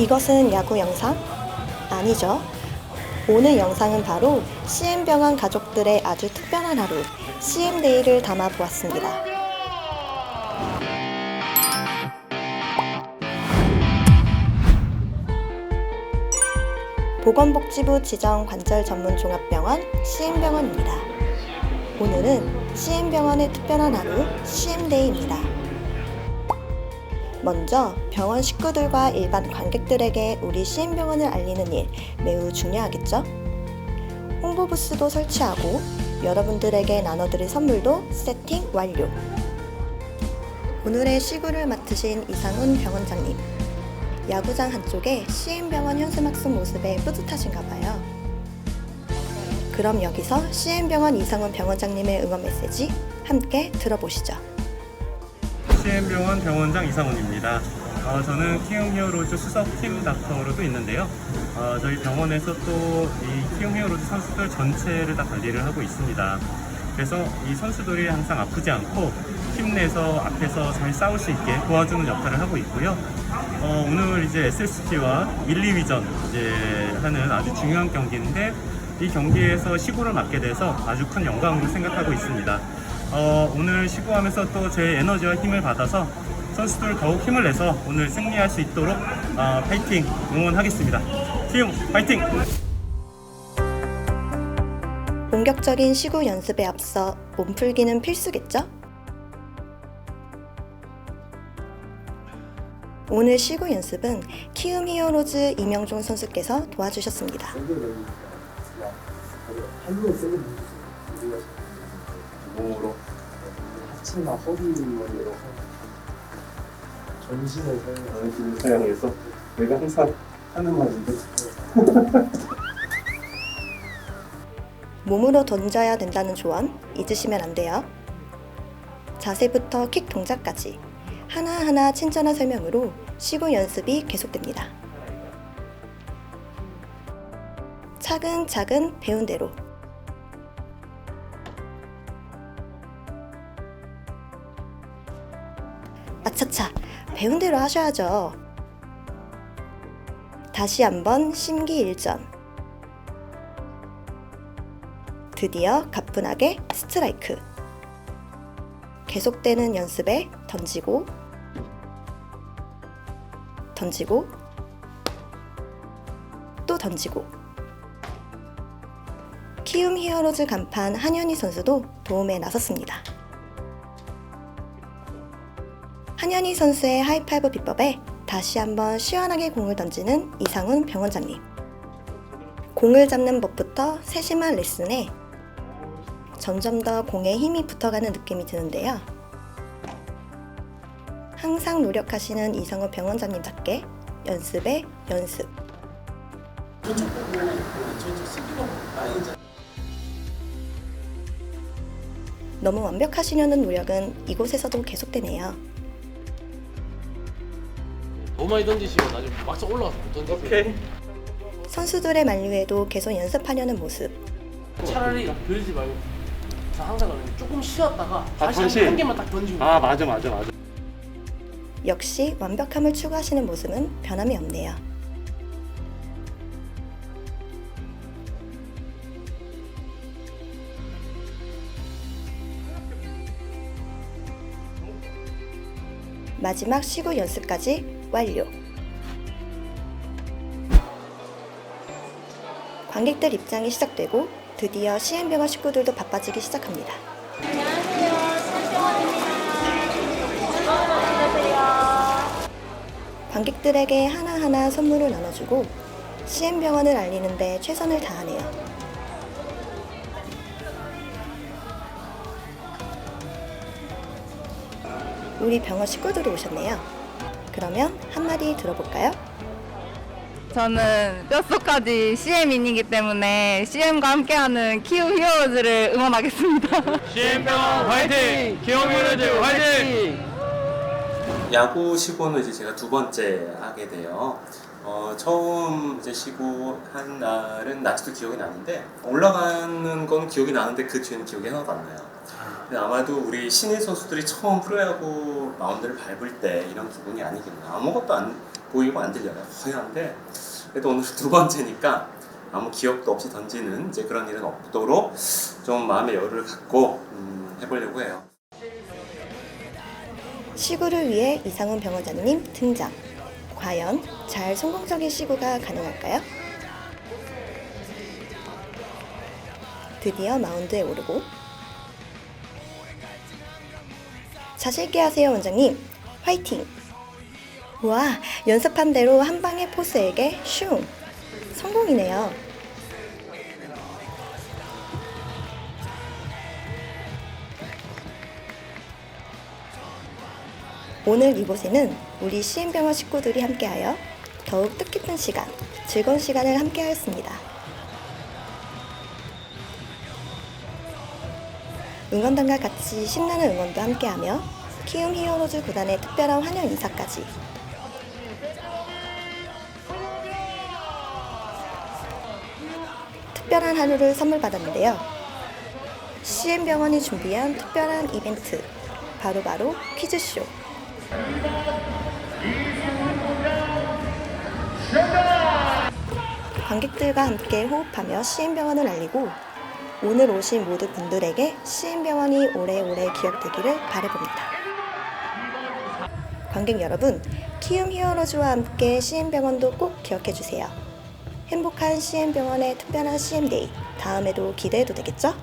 이것은 야구 영상? 아니죠. 오늘 영상은 바로 CM병원 가족들의 아주 특별한 하루, CM데이를 담아 보았습니다. 보건복지부 지정 관절 전문 종합병원 CM병원입니다. 오늘은 CM병원의 특별한 하루, CM데이입니다. 먼저 병원 식구들과 일반 관객들에게 우리 CM병원을 알리는 일 매우 중요하겠죠? 홍보 부스도 설치하고 여러분들에게 나눠드릴 선물도 세팅 완료. 오늘의 시구를 맡으신 이상훈 병원장님. 야구장 한쪽에 CM병원 현수막쓴 모습에 뿌듯하신가 봐요. 그럼 여기서 CM병원 이상훈 병원장님의 응원 메시지 함께 들어보시죠. CM병원 병원장 이상훈입니다. 어, 저는 키움 히어로즈 수석 팀 닥터로도 있는데요. 어, 저희 병원에서 또 이 키움 히어로즈 선수들 전체를 다 관리를 하고 있습니다. 그래서 이 선수들이 항상 아프지 않고 힘내서 앞에서 잘 싸울 수 있게 도와주는 역할을 하고 있고요. 어, 오늘 이제 SSG와 1, 2위전 이제 하는 아주 중요한 경기인데 이 경기에서 시구를 맡게 돼서 아주 큰 영광으로 생각하고 있습니다. 어, 오늘 시구하면서 또 제 에너지와 힘을 받아서 선수들 더욱 힘을 내서 오늘 승리할 수 있도록 어, 파이팅 응원하겠습니다. 키움 파이팅! 본격적인 시구 연습에 앞서 몸풀기는 필수겠죠? 오늘 시구 연습은 키움 히어로즈 이명종 선수께서 도와주셨습니다. 몸으로 하체나 허리 원리로 전신을 사용하는 사용해서 내가 항상 하는 말인데 몸으로 던져야 된다는 조언 잊으시면 안 돼요. 자세부터 킥 동작까지 하나하나 친절한 설명으로 시구 연습이 계속됩니다. 차근차근 배운 대로 배운 대로 하셔야죠. 다시 한번 심기일전. 드디어 가뿐하게 스트라이크. 계속되는 연습에 던지고, 던지고, 또 던지고. 키움 히어로즈 간판 한현희 선수도 도움에 나섰습니다. 한현희 선수의 하이파이브 비법에 다시 한번 시원하게 공을 던지는 이상훈 병원장님. 공을 잡는 법부터 세심한 레슨에 점점 더 공에 힘이 붙어가는 느낌이 드는데요. 항상 노력하시는 이상호 병원장님답게 연습에 연습. 너무 완벽하시려는 노력은 이곳에서도 계속되네요. 많이 던지시면 나중에 막상 올라가서 못 던지세요. 오케이. 선수들의 만류에도 계속 연습하려는 모습. 차라리 그러지 말고 저 항상 그러는 게 조금 쉬었다가 다시 다시. 한, 한 개만 딱 던지고 아 맞아 맞아 맞아. 역시 완벽함을 추구하시는 모습은 변함이 없네요. 마지막 시구 연습까지 완료. 관객들 입장이 시작되고 드디어 CM병원 식구들도 바빠지기 시작합니다. 관객들에게 하나하나 선물을 나눠주고 CM병원을 알리는데 최선을 다하네요. 우리 병원 식구들이 오셨네요. 그러면 한마디 들어볼까요? 저는 뼛속까지 CM인이기 때문에 CM과 함께하는 키움 히어로즈를 응원하겠습니다. CM병원 화이팅! 기영 유니즈 화이팅! 야구 시구는 이제 제가 두 번째 하게 돼요. 어, 처음 이제 시구 한 날은 아직도 기억이 나는데 올라가는 건 기억이 나는데 그 뒤에는 기억이 하나도 안 나요. 아마도 우리 신인 선수들이 처음 프로야구 마운드를 밟을 때 이런 기분이 아니겠나. 아무것도 안 보이고 안 들려요. 허연한데 그래도 오늘 두 번째니까 아무 기억도 없이 던지는 이제 그런 일은 없도록 좀 마음의 여유를 갖고 음, 해보려고 해요. 시구를 위해 이상훈 병원장님 등장. 과연 잘 성공적인 시구가 가능할까요? 드디어 마운드에 오르고 자신 있게 하세요 원장님. 화이팅. 와 연습한 대로 한 방의 포스에게 슝. 성공이네요. 오늘 이곳에는 우리 시엠병원 식구들이 함께하여 더욱 뜻깊은 시간, 즐거운 시간을 함께하였습니다. 응원단과 같이 신나는 응원도 함께하며 키움 히어로즈 구단의 특별한 환영 인사까지. 특별한 하루를 선물 받았는데요. CM병원이 준비한 특별한 이벤트. 바로바로 퀴즈쇼. 관객들과 함께 호흡하며 CM병원을 알리고 오늘 오신 모두 분들에게 CM병원이 오래오래 기억되기를 바라봅니다. 관객 여러분, 키움 히어로즈와 함께 CM병원도 꼭 기억해주세요. 행복한 CM병원의 특별한 CM데이, 다음에도 기대해도 되겠죠?